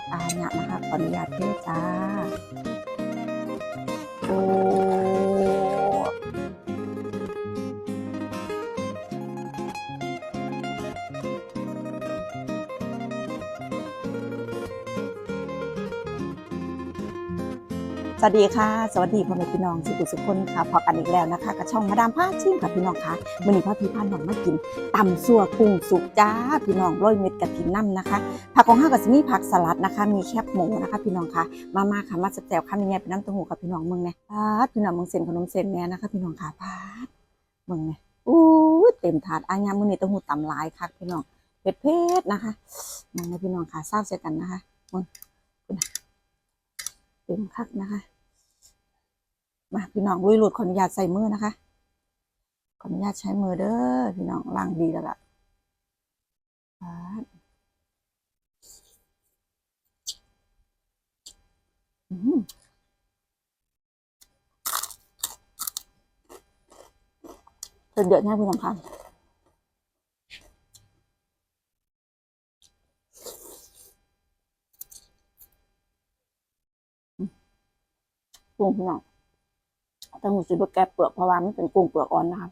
กอาเนี่ยนะคะ ขออนุญาตเทจ้าโอ้ สวัสดีค่ะ สวัสดีพ่อแม่พี่น้องสุขุสุขคนค่ะพอกันอีกแล้วนะคะกับช่องมาดามผ้าชิมค่ะพี่น้องค่ะมื่อนี้พ่อพี่พาน้องมากินตำซัวกุ้งสุกจ้าพี่น้องโรยเม็ดกะทิน้ำนะคะผักของห้าก็จะมีผักสลัดนะคะ มีแคบหมูนะคะ พี่น้องค่ะมามาค่ะมาแซ่บๆค่ะมีไงเป็นน้ำต้าหูกับพี่น้องเมืองเนี่ยพาดพี่น้องเมืองเส้นขนมเส้นเนี่ยนะคะ พี่น้องค่ะพาดเมืองเนี่ยอู้เต็มถาดอายามมือนี้ต้าหูตำลายค่ะพี่น้องเผ็ดเผ็ดๆนะคะเมืองเนี่ยพี่น้องค่ะทราบเสียกันนะคะเมืองคุณ ต็มคักนะคะ มาพี่น้องลุยหลุดขออนุญาตใส่มือนะคะ ขออนุญาตใช้มือเด้อพี่น้องล้างดีแล้วล่ะอืมเดือดเดือดให้พี่น้องค่ะอืม กุ้งพี่น้องแต่หมูสิบแกะเปลือกเพราะว่ามันเป็นกุ้งเปลือกอ่อนนะครับ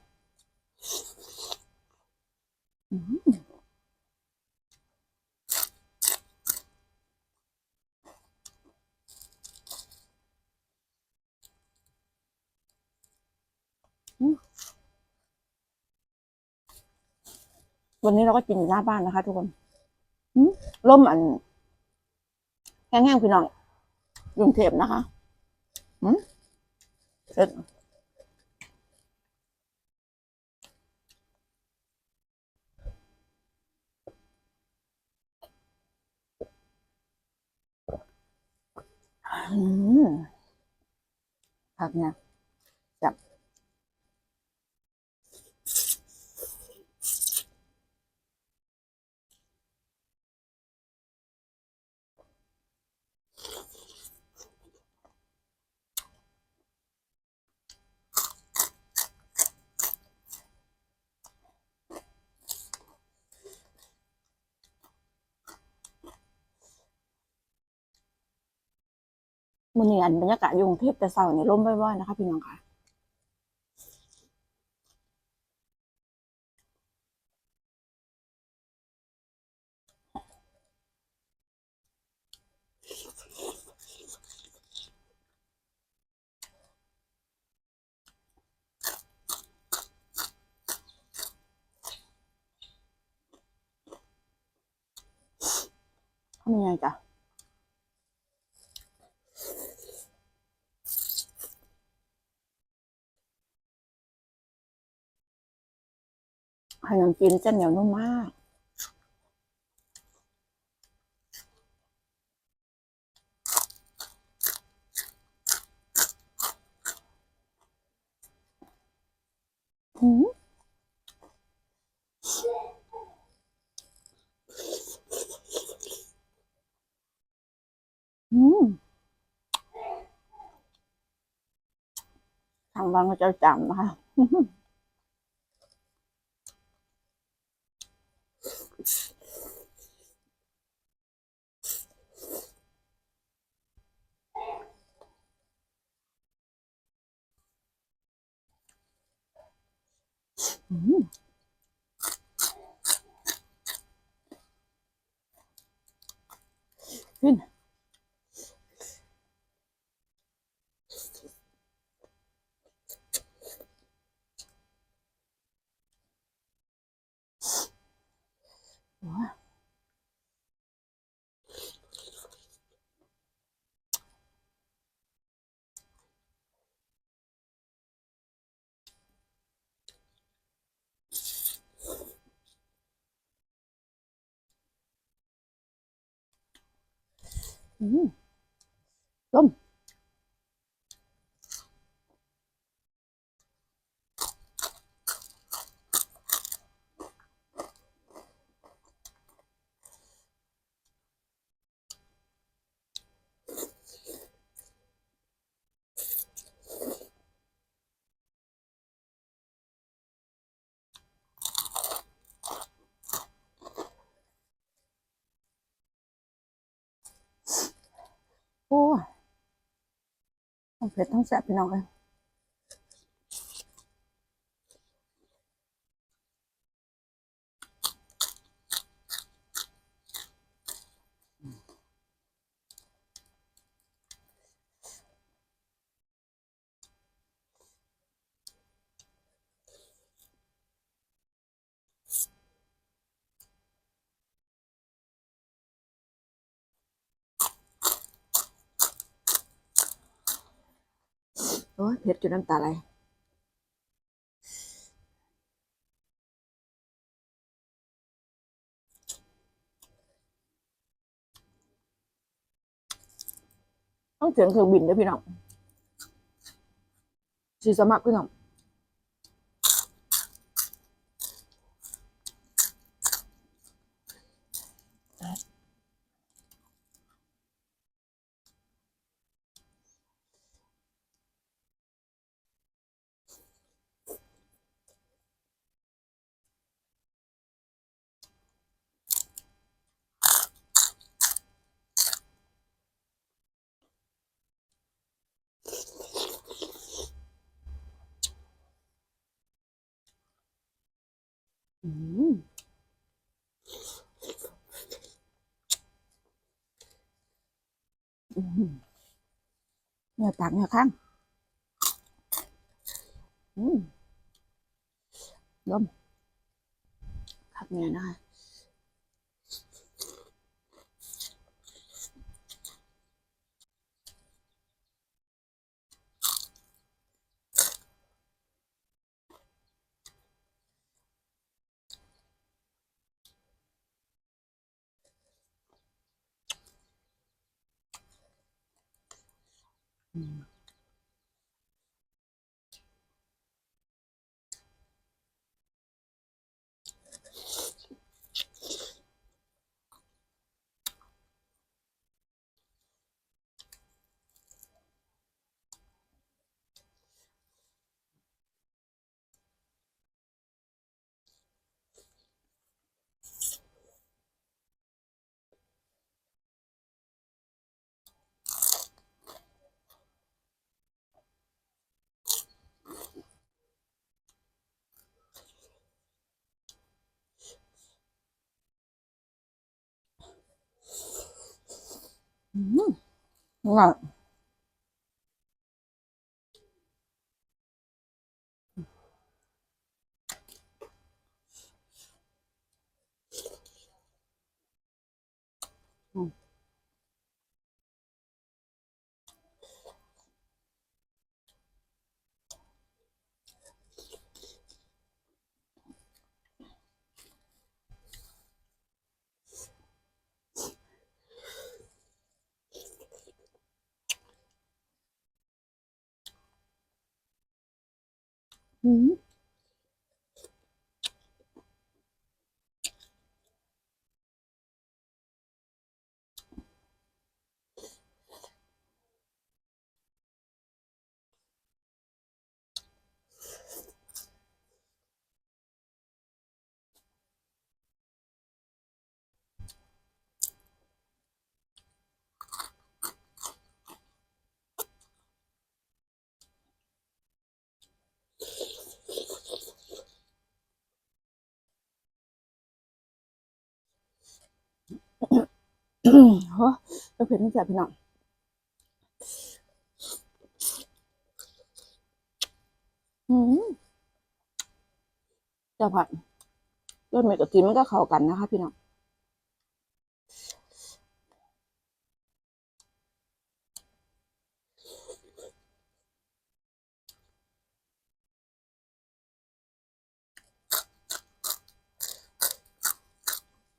วันนี้เราก็กินอยู่หน้าบ้านนะคะ ทุกคนร่มอันแห้งๆพี่น้องกรุงเทพนะคะ อืมเสร็ จอืมผักเนี่ยจับมือนี้บรรยากาศยุงเทพแต่เช้านี่ร่มบ่อยๆนะคะ พี่น้องค่ะทำยังไงจ๊ะ ขนมจีนเส้นเหนียวนุ่มมากหืมอืมทางบางก็จะจำนะคะ อืม อืม ผมเผ็ดต้องแสบพี่น้องเลย โอ้ยเผ็ดจนน้ำตาไหลต้องเสียงเครื่องบินด้วยพี่น้องสีสมัครพี่น้อง อืมอืมเนี่ยปากเนี่ยข้างอืมดมขับเนี่ยนะคะ อื มอื อื โอ้ก็เผ็ดทั้งแสบพี่น้องอืมจะผัดรสเม็ดกับจีนมันก็เข้ากันนะคะ พี่น้อง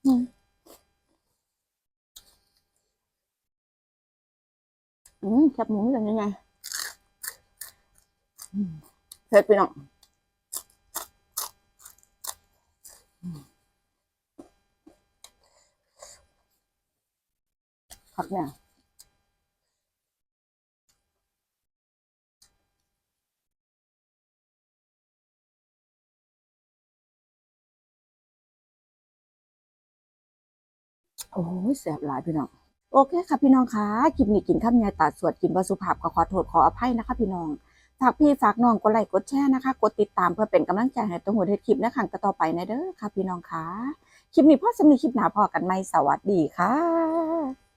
อืม อืมแคบหมูเป็นยังไงเผ็ดไปหน่อยผักเนี่ยโอ้ยแสบหลายพี่น้อง โอเคค่ะพี่น้องคะคลิปนี้กินข้าวยายตัดสวดกินบสุภาพก็ขอโทษขออภัยนะคะ พี่น้องฝากพี่ฝากน้องกดไลค์กดแชร์นะคะ กดติดตามเพื่อเป็นกำลังใจให้ตัวหัวเทศคลิปนะครั้งต่อไปนะเด้อค่ะ พี่น้องคะคลิปนี้พ่อจะมีคลิปหนาพอกันไหมสวัสดีค่ะ